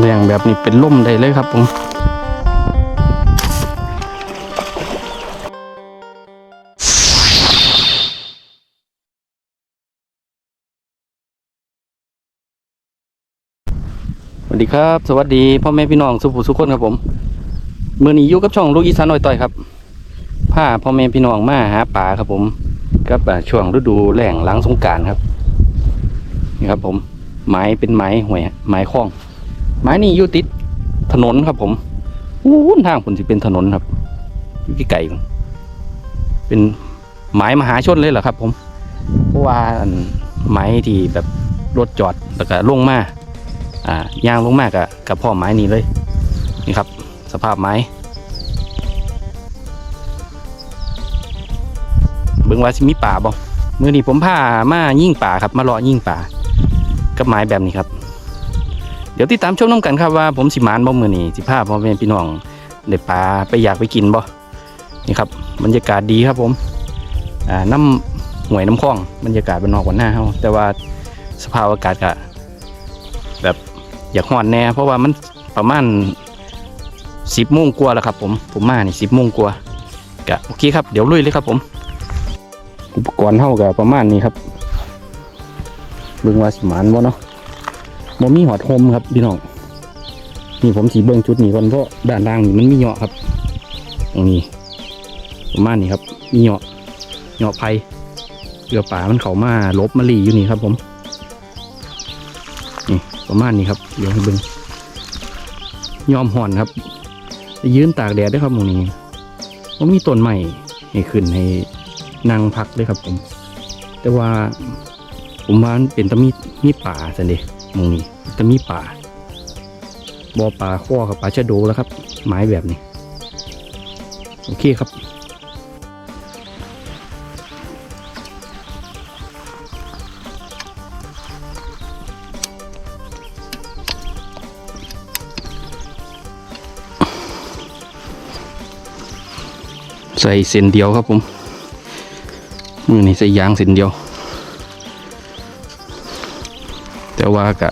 แรงแบบนี้เป็นล่มได้เลยครับผมสวัสดีครับ สวัสดีพ่อแม่พี่น้องสุภูสุขคนครับผมมือนี้อยู่กับช่องลูกอีสานน้อยต่อยครับพาพ่อแม่พี่น้องมาหาปลาครับผมกับช่วงฤดูแหล้งล้างสงการครับนี่ครับผมไม้เป็นไม้ห่วยไม้คล้อง ไม้นี่อยู่ติดถนนครับผมอู้นทางผมสิเป็นถนนครับอยู่ไกลๆพุ่นเป็นไม้มหาชนเลยเหรอครับ ผมเพราะว่าไม้ที่แบบรถจอดแล้วก็ลงมาอ่ายางลงมากกับกับพ่อไม้นี้เลยนี่ครับ สภาพไม้เบิ่งว่าสิมีป่าบ่มือนี้ผมพามายิ่งป่าครับ มารอยิ่งป่ากับไม้แบบนี้ครับ เดี๋ยวติดตามชมน้ำกันครับว่าผมสิมานบ่มือนี้สิพาพ่อแม่พี่น้องได้ปลาไปอยากไปกินบ่นี่ครับบรรยากาศดีครับผมอ่าน้ำห่วยน้ำคลองบรรยากาศเป็นนอกกว่าหน้าเฮาแต่ว่าสภาพอากาศก็แบบอยากฮอนแน่เพราะว่ามันประมาณสิบโมงกว่าแล้วครับผมผมมานี่สิบโมงกว่ากะโอเคครับเดี๋ยวลุยเลยครับผม อุปกรณ์เท่ากับประมาณนี้ครับเบิ่งว่าสิมานบ่เนาะ มมีหอดโฮมครับพี่น้องนี่ผมสีเบิ้งจุดนี้ก่อนเพราะด้านล่างนี่มันมีเหาะครับตรงนี้ประมาณนี้ครับ มีเหาะเหาะไผ่เรือป่ามันเขามาลบมาลีอยู่นี่ครับ ผมนี่ประมาณนี้ครับเดี๋ยวให้เบิ้งยอมห่อนครับยืนตากแดดได้ครับหมองนี้ว่ามีต้นใหม่ให้ขึ้นให้นั่งพักเลยครับผม แต่ว่าผมว่าเป็นตะมีมีป่าสันเดห มองนี้จะมีป่าบอป่าข้อกับป่าชะโดแล้วครับ ไม้แบบนี้ โอเคครับใส่เส้นเดียวครับผมนี่ใส่ยางเส้นเดียว ว่ากะ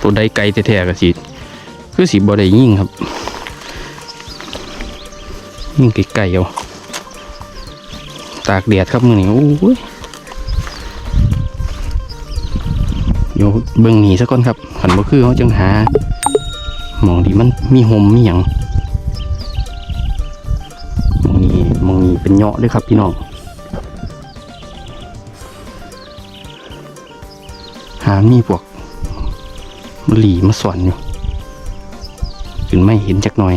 ตัวใดไกลแท้ๆก็สิคือสีบ่ได้ยิ่งครับ ยิ่งไกลๆเอาตากแดดครับมือนี้โอ้ยเดี๋ยวเบิ่งหนีซะก่อนครับขันบ่คือเขาจังหาหมองที่มันมีหมมีหยังมองนี้มองนี้เป็นเหยาะเลยครับพี่น้องหามีพวก หลีมาสอนอยู่จนไม่เห็นจักหน่อย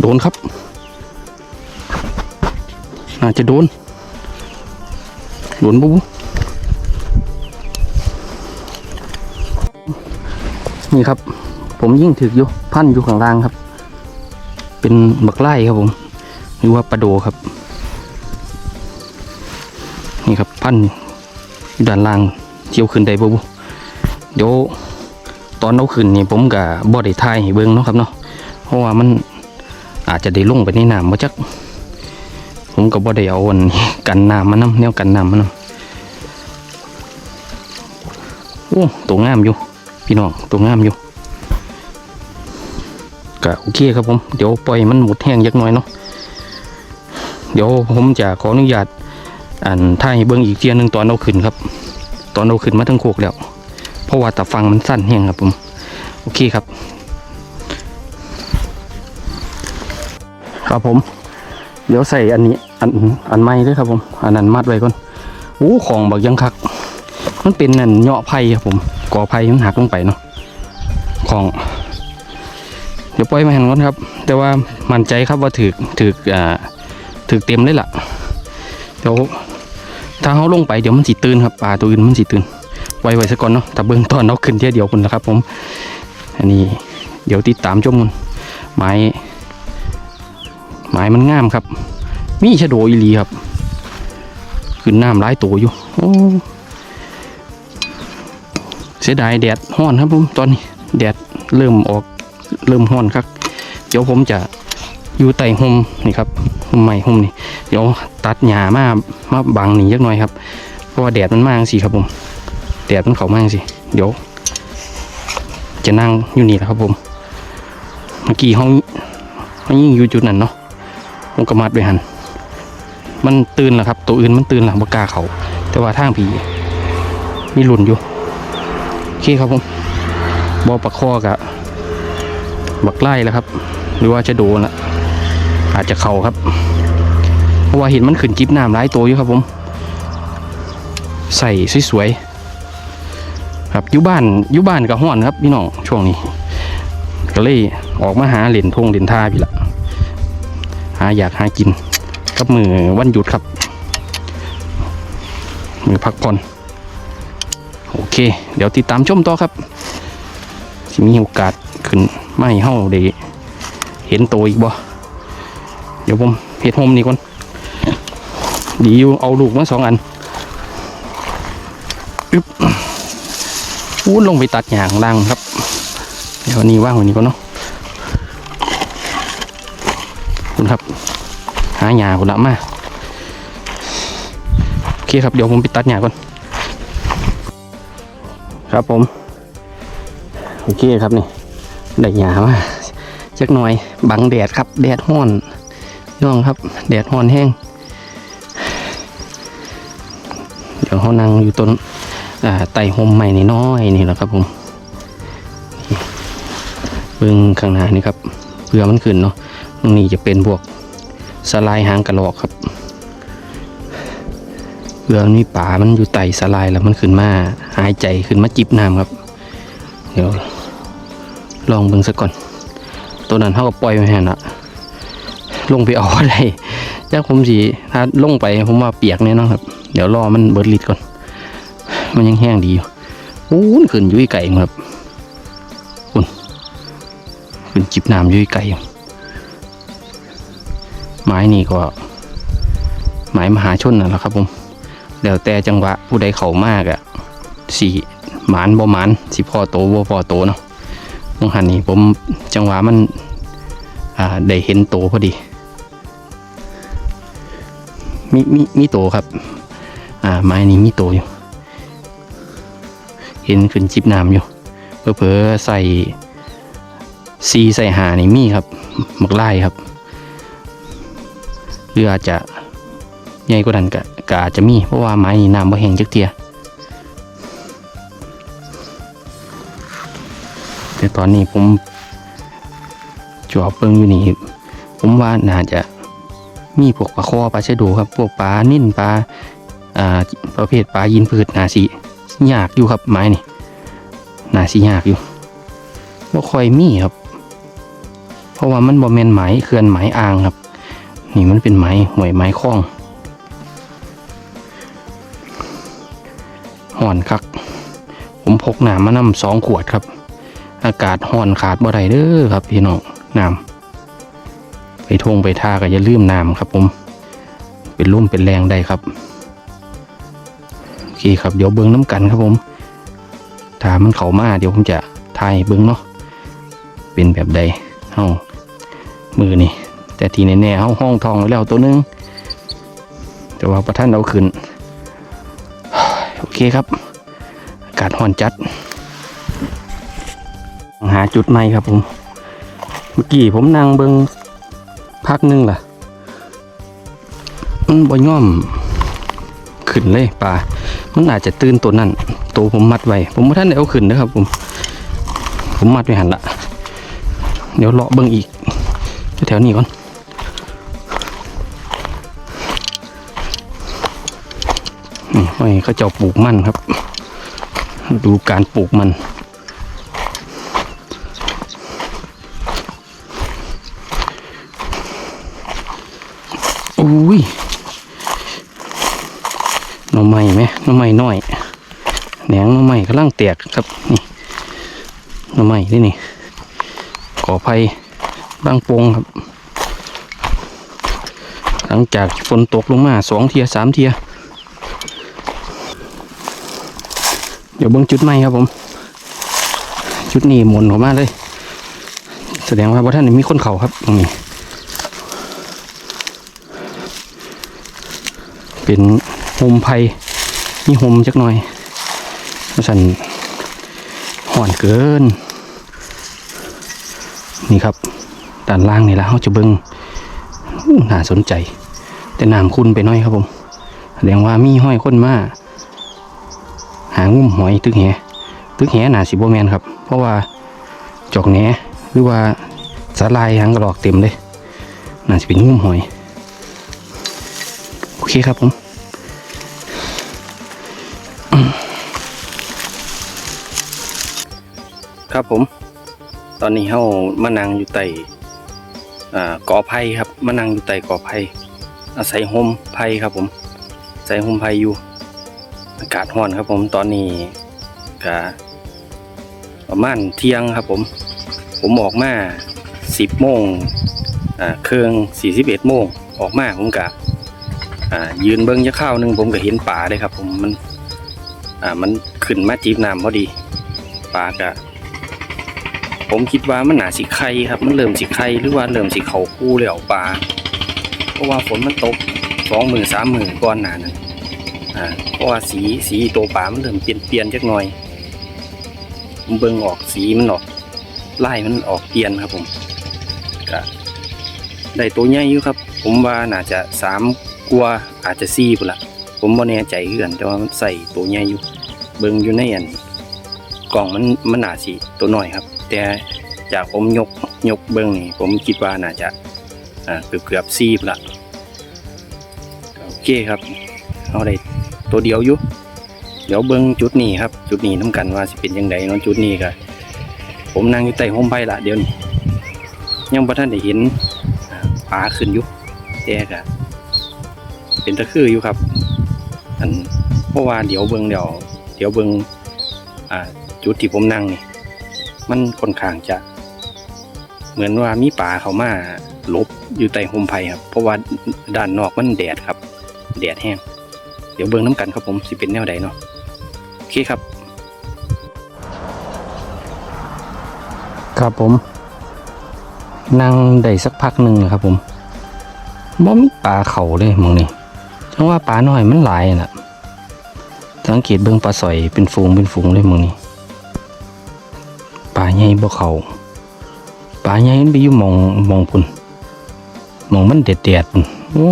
โดนครับ น่าจะโดน โดนบุบนี่ครับ ผมยิ่งถึกอยู่พันอยู่ข้างล่างครับ เป็นบักไล่ครับผม หรือว่าปลาโดครับ นี่ครับพันอยู่ด้านล่างเที่ยวขึ้นได้บุบเดี๋ยวตอนเอาขึ้นนี่ผมกับบ่ได้ทายให้เบิ่งเนาะครับเนาะเพราะว่ามัน อาจจะได้ลงไปในน้ำมาจัก ผมก็บ่ได้เอาอันกันน้ำมานำแนวกันน้ำมานำโอ้ตัวงามอยู่ พี่น้องตัวงามอยู่ก็โอเคครับผมเดี๋ยวปล่อยมันหมดแห้งยักหน่อยเนาะเดี๋ยวผมจะขออนุญาตอันถ้าให้เบิ่งอีกเทียหนึงตอนเอาขึ้นครับ ตอนเอาขึ้นมาทั้งโคกแล้ว เพราะว่าตะฟังมันสั้นแห้งครับผม โอเคครับ ครับผม เดี๋ยวใส่อันนี้ อันอันไม้ด้วยครับผม อันนั้นมัดไว้ก่อนโอ้ของบักยังคัก มันเป็นนั่นเหาะไผ่ครับผมกอไผ่มันหักลงไปเนาะของ เดี๋ยวปล่อยมาหันก่อนครับ แต่ว่ามั่นใจครับว่าถือถืออ่าถือเต็มเลยล่ะเดี๋ยวถ้าเขาลงไปเดี๋ยวมันสิตื่นครับปลาตัวอื่นมันสิตื่นไว้ไว้ซะก่อนเนาะแต่เบื้องต้นเอาขึ้นเที่ยเดียวคุณนะครับผม อันนี้เดี๋ยวติดตามชมมันไม้ ไม้มันงามครับ มีชะโดอีลีครับ ขึ้นน้ำร้ายตัวอยู่โอ้เสียดายแดดห้อนครับผมตอนนี้แดดเริ่มออกเริ่มห้อนครับ เดี๋ยวผมจะอยู่ใต้ห่มนี่ครับห่มใหม่ห่มนี่เดี๋ยวตัดหญ้ามามาบังหนี่ยักหน่อยครับเพราะว่าแดดมันมากสิครับผมแดดมันเขามากสิเดี๋ยว จะนั่งอยู่นี่แหละครับผมเมื่อกี้ห้องห้องยิ่งอยู่จุดนั้นเนาะ ผมกระมัดไปหันมันตื่นแล้วครับ ตัวอื่นมันตื่นแล้วบกาเขา แต่ว่าทางผีมีหลุนอยู่โอเคครับผมบอปักคอกะบักไล่แล้วครับ หรือว่าจะโดนละอาจจะเข่าครับ เพราะว่าเห็นมันขึ้นจิบน้ำร้ายตัวอยู่ครับผม ใส่สวยๆครับยู่บ้านยู่บ้านกับห้อนครับพี่น้องช่วงนี้ ก็เลยออกมาหาเหรียญทงเหรียญท่าพี่ละ หาอยากหากินกับมือวันหยุดครับ มือพักผ่อนโอเค เดี๋ยวติดตามชมต่อครับสิมีโอกาสขึ้นไม่เฮ้าได้เห็นโตอีกบ่เดี๋ยวผมเห็ดโฮมนี่ก่อนดีอยู่เอาลูกมาสองอันอึ๊บอู้ลงไปตัดหยางล่างครับ เดี๋ยวนี้ว่างไว้นี้ก่อนเนาะ คุณครับ หาหยาคุณละมาโอเคครับเดี๋ยวผมไปตัดหยาก่อน ครับผม โอเคครับนี่ได้หยามาจักหน่อยบังแดดครับ แดดห้อนน้องครับ แดดห้อนแห้ง เดี๋ยวเขานั่งอยู่ต้นไต่ห่มใหม่นี่น้อยนี่แหละครับผมเบื้องข้างหน้านี่ครับเพื่อมันขึ้นเนาะ นี้จะเป็นพวกสลายหางกระรอกครับเพื่อมันมีป่ามันอยู่ไต่สลายแล้วมันขึ้นมาหายใจขึ้นมาจิบน้ำครับ เดี๋ยวลองเบิ่งสักก่อน ตัวนั้นเขาก็ปล่อยไว้แห่นะลงไปเอาอะไรจ้าผมสีถ้าลงไปผมว่าเปียกแน่นอนครับ เดี๋ยวรอมันเบิดลิดก่อน มันยังแห้งดีอยู่อู้นขึ้นอยุ่ยไก่ครับขึ้นจิบน้ำอยุ่ยไก่ ไม้นี่ก็ไม้มหาชนนั่นแหละครับผมแล้วแต่จังหวะผู้ใดเข่ามากอะ่ะสีหมานบ่หมานสิพอโตบ่พอโตเนาะมองหันนี่ผมจังหวะมันอ่าได้เห็นโตพอดี มีมีมีโตครับ อ่าไม้นี้มีโตอยู่ เห็นขึ้นจิบน้ำอยู่เผลอๆใส่ซีใส่หานี่มีครับหมักไล่ครับ หรืออาจจะใหญ่กว่านั้นก็ก็อาจจะมี เพราะว่าไม้นี่น้ำบ่แห้งจักเทียแต่ตอนนี้ผมจอบเปิงอยู่นี่ผมว่าน่าจะมีพวกปลาคอปลาชะโดครับ พวกปลานิ่นปลาอ่าประเภทปลายินพืชนาสียากอยู่ครับไม้นี่นาสียากอยู่บ่ค่อยมีครับ เพราะว่ามันบ่แม่นไหมายเขื่อนไหมอ่างครับ นี่มันเป็นไมายห่วยไมายคล้องห่อนคัก ผมพกน้ำมานำสองขวดครับ อากาศห่อนขาดบ่ได้เด้อครับพี่น้องน้ำไปทงไปท่าก็อย่าลืมน้ำครับผม เป็นรุ่มเป็นแรงได้ครับโอเคครับเดี๋ยวเบิ้งน้ำกันครับผมถ้ามันเข้ามาเดี๋ยวผมจะทายเบิ้งเนาะเป็นแบบใดเฮามือนี่ แต่ทีแน่ๆเฮาห้องทองไว้แล้วตัวนึง แต่ว่าประท่านเอาขึ้น โอเคครับ อากาศห่อนจัด หาจุดใหม่ครับผม เมื่อกี้ผมนั่งเบิงพักนึงล่ะมันบ่ย่อมขึ้นเลยปลามันอาจจะตื่นตัวนั่นตัวผมมัดไว้ ผมว่าท่านได้เอาขึ้นนะครับผม ผมมัดไว้หันละ เดี๋ยวเลาะเบิ่งอีก แถวนี้ก่อน นี่เขาเจ้าปลูกมันครับ ดูการปลูกมันอุ้ยหน่อไม้ไหมหน่อไม้น้อยแหนงหน่อไม้กำลังแตกครับนี่หน่อไม้นี่นี่ก่อไผ่บางโปงครับ หลังจากฝนตกลงมาสองเทียสามเทีย เดี๋ยวเบิ้งจุดใหม่ครับผม จุดนี้หมุนออกมาเลย แสดงว่าบ่ท่านมีคนเขาครับตรงนี้ เป็นโฮมไผ่มีโฮมจักหน่อยเพราะฉะนันห่อนเกิน นี่ครับด้านล่างนี่ละเขาจะเบิงอู้น่าสนใจ แต่น้ำคุณไปน่อยครับผม แสดงว่ามีห้อยคนมาก หางุ่มหอยตึกแหตึกแหน่าสิบแมนครับ เพราะว่าจอกแหนหรือว่าสาลายหางกระดอกเต็มเลยน่าจะเป็นงุ่มหอย โอเคครับผมครับผม ตอนนี้เฮามานั่งอยู่ใต้อ่ากอไผ่ครับมานั่งอยู่ใต้กอไผ่อาศัยห่มไผ่ครับผมใส่ห่มไผ่อยู่ อากาศร้อนครับผมตอนนี้ก็ประมาณเที่ยงครับผม ผมออกมาสิบโมงอ่าเครื่องสี่สิบเอ็ดโมงออกมาผมกะอ่ายืนเบิ้งจะข้าวนึงผมก็เห็นป่าเลยครับ ผมมันอ่ามันขึ้นมาจีบน้ำพอดีป่ากะผมคิดว่ามันหนาสิไข่ครับ มันเริ่มสิไข่หรือว่าเริ่มสิเขาคู่แล้วป่าเพราะว่าฝนมันตกสองหมื่นสามหมื่นก้อนหนานั้นอะ ว่าสีสีตัวป่ามันเริ่มเปลี่ยนเปลี่ยนจักหน่อยผมเบิ่งออกสีมันออกไล่มันออกเปลี่ยนครับผมก็ได้ตัวใหญ่อยู่ครับ ผมว่าน่าจะสามกัวาอาจจะสี่พุ่นละผมบ่แน่ใจคือกันแต่ว่ามันใส่ตัวใหญ่อยู่ เบิ่งอยู่ในอันกล่องมันมันน่าสิตัวหน้อยครับ แต่จากผมยกยกเบิ่งนี่ผมคิดว่าน่าจะอ่าเกือบเกือบสี่พุ่นละโอเคครับเอาได้ ตัวเดียวอยู่ เดี๋ยวเบิ่งจุดนี้ครับ จุดนี้น้กันว่าสิเป็นยังไงเนาะจุดนี้ก็ผมนั่งอยู่ใต้ห่มไผ่ละเดี๋ยวนี้ยังบ่ทันได้เห็นอ่าปลาขึ้นอยู่แต่ก็เป็นตะคืออยู่ครับ อันเพราะว่าเดี๋ยวเบิ่งเดี๋ยว เดี๋ยวเบิ่งอ่าจุดที่ผมนั่งนี่มันค่อนข้างจะ เหมือนว่ามีปลาเขามาลบอยู่ใต้ห่มไผ่ครับ เพราะว่าด้านนอกมันแดดครับ แดดแห้ง ดี๋ยวเบิ่งน้ำกันครับผมสิเป็นแนวใดเนาะโอเคครับ ครับผมนั่งได้สักพักหนึ่งนะครับผมบ่มีปลาเข่าเลยมองนี่จังว่าปลาน้อยมันหลายน่ะสังเกตเบิ่งปลาสอยเป็นฝูงเป็นฝูงเลยมองนี่ปลาใหญ่บ่เขาปลาใหญ่มันไปอยู่มองมองพุ่นมองมันเด็ดเด็ดพุ่นโอ้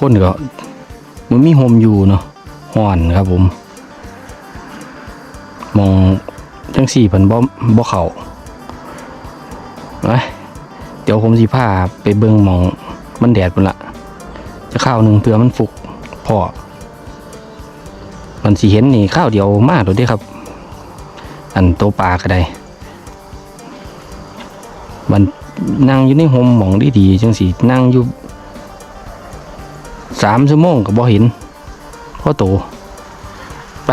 คนก็มันมีโฮมอยู่เนาะห่อนครับผม มองจังสี่พิ่นบ่บ่เข้าไปเดี๋ยวผมสิพาไปเบิ่งมองมันแดดพุ่นละจะข้าวหนึ่งเพื่อมันฟุกพอมันสิเห็นนี่ข้าวเดียวมากเลยด้ครับ อันโตปลาก็ได้ มันนั่งอยู่ในโฮมมองดีๆจังสินั่งอยู่ สามชั่วโมงก็บ่เห็นพ่อโตไป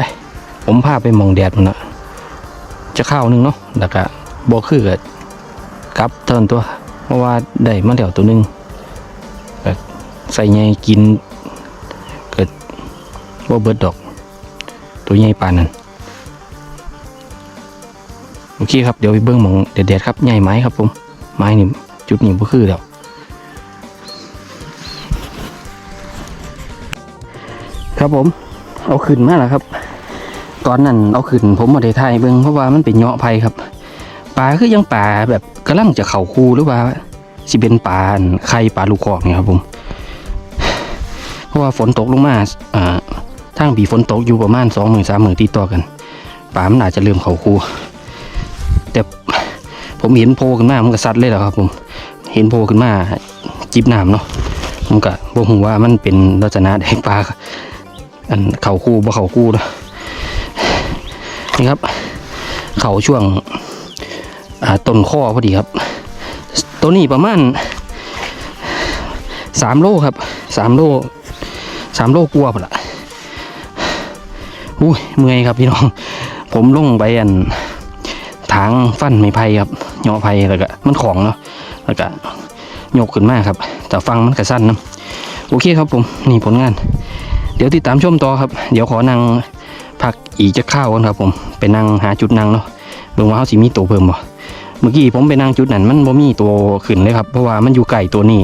ผมพาไปมองแดดมันนะจะข้าวนึงเนาะแล้วก็บ่คือกับกลับเทินตัว เพราะว่าได้มาแล้วตัวหนึงใส่ใหญ่กิน เกิดบ่เบิดดอก ตัวใหญ่ปานนั้นโอเคครับเดี๋ยวไปเบิ่งมองเด็ดๆครับใหญ่ไม้ครับผมไม้นี่จุดนี้บ่คือแล้ว ครับผม เอาขึ้นมาแล้วครับ ตอนนั้นเอาขึ้นผมมาได้ถ่ายเบิ่งเพราะว่ามันเป็นเหาะไผ่ครับปลาคือยังปลาแบบกำลังจะเข่าคูหรือว่าสิเป็นปลาไข่ปลาลูกคอกเนี่ยครับผม เพราะว่าฝนตกลงมาอ่าทางปีฝนตกอยู่ประมาณสองหมื่นสามหมื่นติดต่อกันป่ามันอาจจะเริ่มเขาคูแต่ผมเห็นโผล่ขึ้นมามันก็ซัดเลยแหละครับ ผม เห็นโผล่ขึ้นมาจิบน้ำเนาะผมก็บ่ฮู้ว่ามันเป็นลักษณะแดงปลา อันเข่าคูบ่เข่าคูเนะนี่ครับ เข่าช่วงต้นข้อพอดีครับ ตัวนี้ประมาณสามโลครับสามโลสามโลกลัวาพอละอุ้ยเมื่อยครับพี่น้อง ผมลงไปอันทางฟันไม้ไผ่ครับเหาะไผ่แล้วก็มันของเนาะแล้วก็ยกขึ้นมากครับ แต่ฟังมันกระสั้นนะโอเคครับผม นี่ผลงาน เดี๋ยวติดตามชมต่อครับ เดี๋ยวขอนั่งพักอีกจะข้าวกันครับผม ไปนั่งหาจุดนั่งเนาะเบิ่งว่าเขาสิมีตัวเพิ่มบ่ เมื่อกี้ผมไปนั่งจุดนั้นมันบ่มีตัวขึ้นเลยครับ เพราะว่ามันอยู่ไกลตัวนี้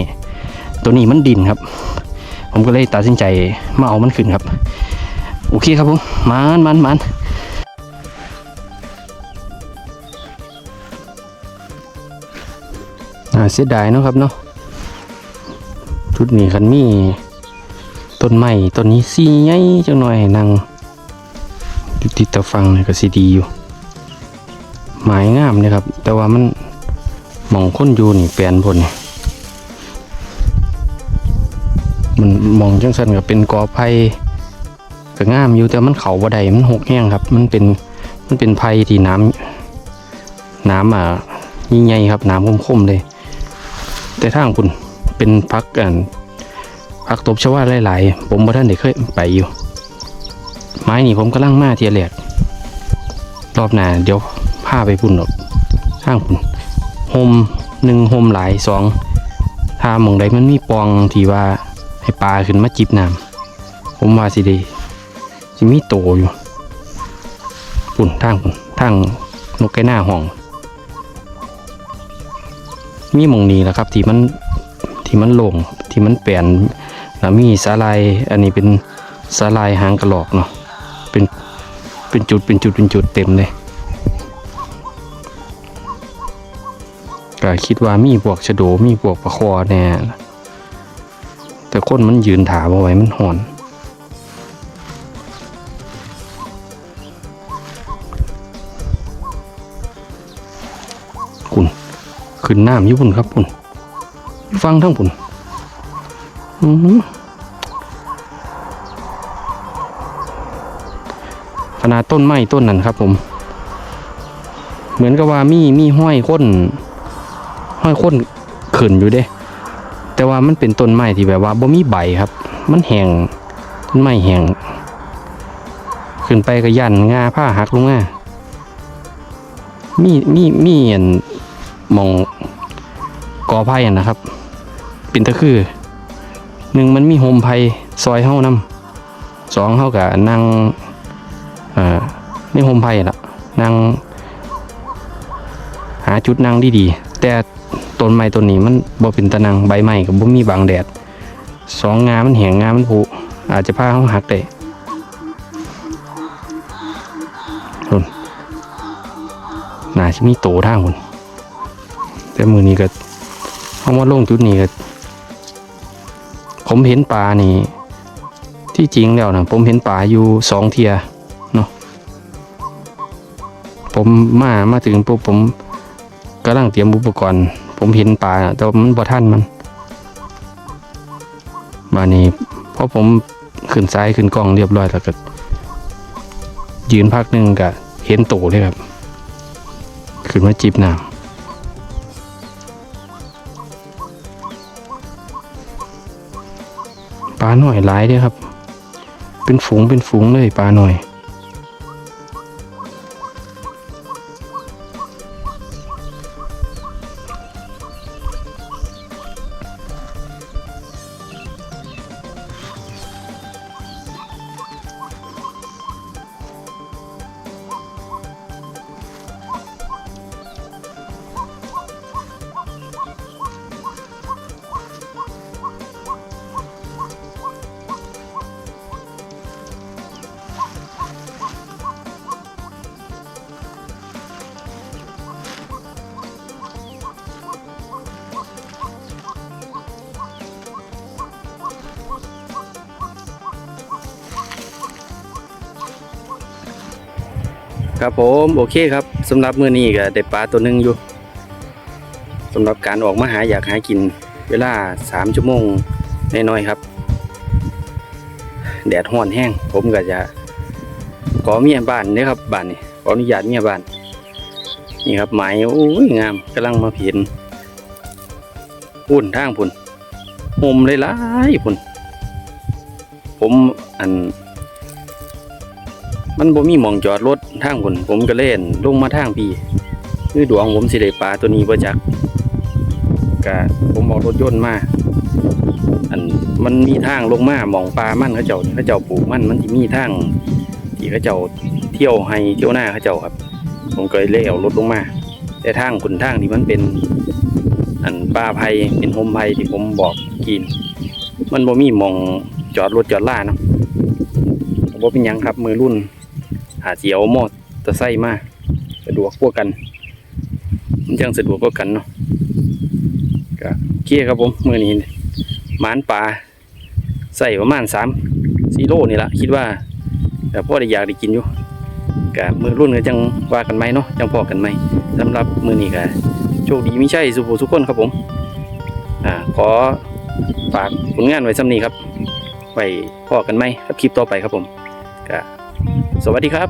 ตัวนี้มันดินครับ ผมก็เลยตัดสินใจมาเอามันขึ้นครับ โอเคครับผม มันมันมันเสียดายเนาะครับเนาะชุดนี้คันมี ต้นไม้ต้นนี้สีใหญ่จังหน่อยนังอยู่ติดตะฟังเนี่ยก็สีดีอยู่ หมายงามเนี่ยครับ แต่ว่ามันหมองค้นอยู่นี่แปลนพนนี่มันมองจังสันก็เป็นกอไผ่ก็งามอยู่แต่มันเขาบ่ได้มันหกแห้งครับ มันเป็นมันเป็นไผ่ที่น้ำน้ำอะยิ่งใหญ่ครับ น้ำคมๆเลย แต่ทางคุณเป็นพักกัน พักตบชวาหลายๆ ผมบ่ท่านได้เคยไปอยู่ ไม้นี่ผมกำลังมาเทียแหลกรอบหน้าเดี๋ยวพาไปพุ่นหรอกทางพุ่นโฮมหนึ่งโฮมหลายสองถ้ามองใดมันมีปองที่ว่าให้ปลาขึ้นมาจิบน้ำผมว่าสิดีสิมีโตอยู่พุ่นทางพุ่นทางนกไก่หน้าห้อง มีมองนี้แหละครับ ที่มันที่มันลงที่มันแปลนแล้ว มีสาลายอันนี้เป็นสาลายหางกระหลอกเนาะเป็นเป็นจุดเป็นจุดเป็นจุดเต็มเลยก็คิดว่ามีพวกชะโดมีพวกปลาคอแน่แต่คนมันยืนถามเอาไว้มันหอนคุณขึ้นน้ำอยุพุ่นครับพุ่นฟังทั้งพุ่น ขนาดต้นไม้ต้นนั้นครับผม เหมือนกับว่ามีมีห้อยค้น ห้อยค้นขึ้นอยู่เด้ แต่ว่ามันเป็นต้นไม้ที่แบบว่าบ่มีใบครับ มันแห้งต้นไม้แห้งขึ้นไปก็ยันงาผ้าหักลงมามีมีมีอันมองกอไผ่นะครับ เป็นตะคือ หนึ่งมันมีโฮมไผ่ซอยเฮ้านำสองเฮ้ากับนั่งอ่าในโฮมไผ่ละนั่งหาจุดนั่งดีๆแต่ต้นไม้ต้นนี้มันบ่เป็นตะนังใบไม้กับบ่มีบังแดดสองงามันแหงงามันผุอาจจะพาเขาหักได้นุ่นน่าจะมีโตท่าคนแต่มือนี้ก็เอามาลงจุดนี้ก็ ผมเห็นปลานี่ที่จริงแล้วนะผมเห็นปลาอยู่สองเทียเนาะผมมามาถึงปุ๊บผมกำลังเตรียมอุปกรณ์ ผมเห็นปลาแต่มันบ่ทันมันบานี้พอผมขึ้นซ้ายขึ้นกล้องเรียบร้อยแล้วก็ยืนพักหนึ่งก็เห็นโตเลยครับ ขึ้นมาจีบน้ำ ปลาหน่อยหลายเด้อครับ เป็นฝูงเป็นฝูงเลยปลาหน่อย ครับผมโอเคครับสำหรับมื้อนี้ก็ได้ปลาตัวหนึงอยู่สำหรับการออกมาหาอยากหากินเวลา3ชั่วโมงน้อยๆครับ แดดร้อนแห้ง ผมก็จะขอเมียบ้านเด้อครับบ้านนี้ขออนุญาตเมียบ้าน นี่ครับไม้โอ้ยงามกำลังมาเพียนพุ่นทางพุ่นโฮมเลยลายๆพุ่นผมอัน มันบ่มีหมองจอดรถทางพุ่นผมก็เล่นลงมาทางพี่คือดวงผมสิได้ปลาตัวนี้บ่จักกะผมเอารถยนต์มาอันมันมีทางลงมาหมองปลามันเขาเจ้าเขาเจ้าปลูกมันมันสิมีทางที่เขาเจ้าเที่ยวให้เที่ยวหน้าเขาเจ้าครับ ผมก็เลยเลี้ยวรถลงมา แต่ทางขุนทางที่มันเป็น อันป่าไผ่เป็นโฮมไผ่ที่ผมบอกกิน มันบ่มีหมองจอดรถจอดล่าเนาะบ่เป็นยังครับมือรุ่น หาเสียวมอเตอร์ไซค์มาสะดวกกว่ากันมันจังสะดวกกว่ากันเนาะก็โอเคครับผมมือนี้หมานป่าใส่ประมาณสามสี่โลนี่ละคิดว่าแต่พ่อได้อยากได้กินอยู่กับมือรุ่นก็จังว่ากันไหมเนาะจังพอกันไหมสำหรับมือนี้ก็โชคดีไม่ใช่สุภูทุกคนครับผมอ่าขอฝากผลงานไว้ซ้ำนี้ครับ ไว้พอกันไหมครับคลิปต่อไปครับผมก็ สวัสดีครับ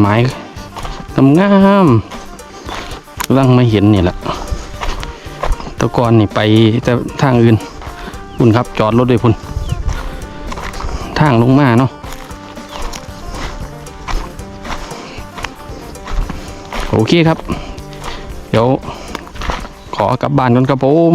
ไม้งามๆกำลังมาเห็นนี่แหละตะกอนนี่ไปแต่ทางอื่นคุณครับจอดรถด้วยคุณทางลงมาเนาะ โอเคครับ เดี๋ยวขอกลับบ้านก่อนครับผม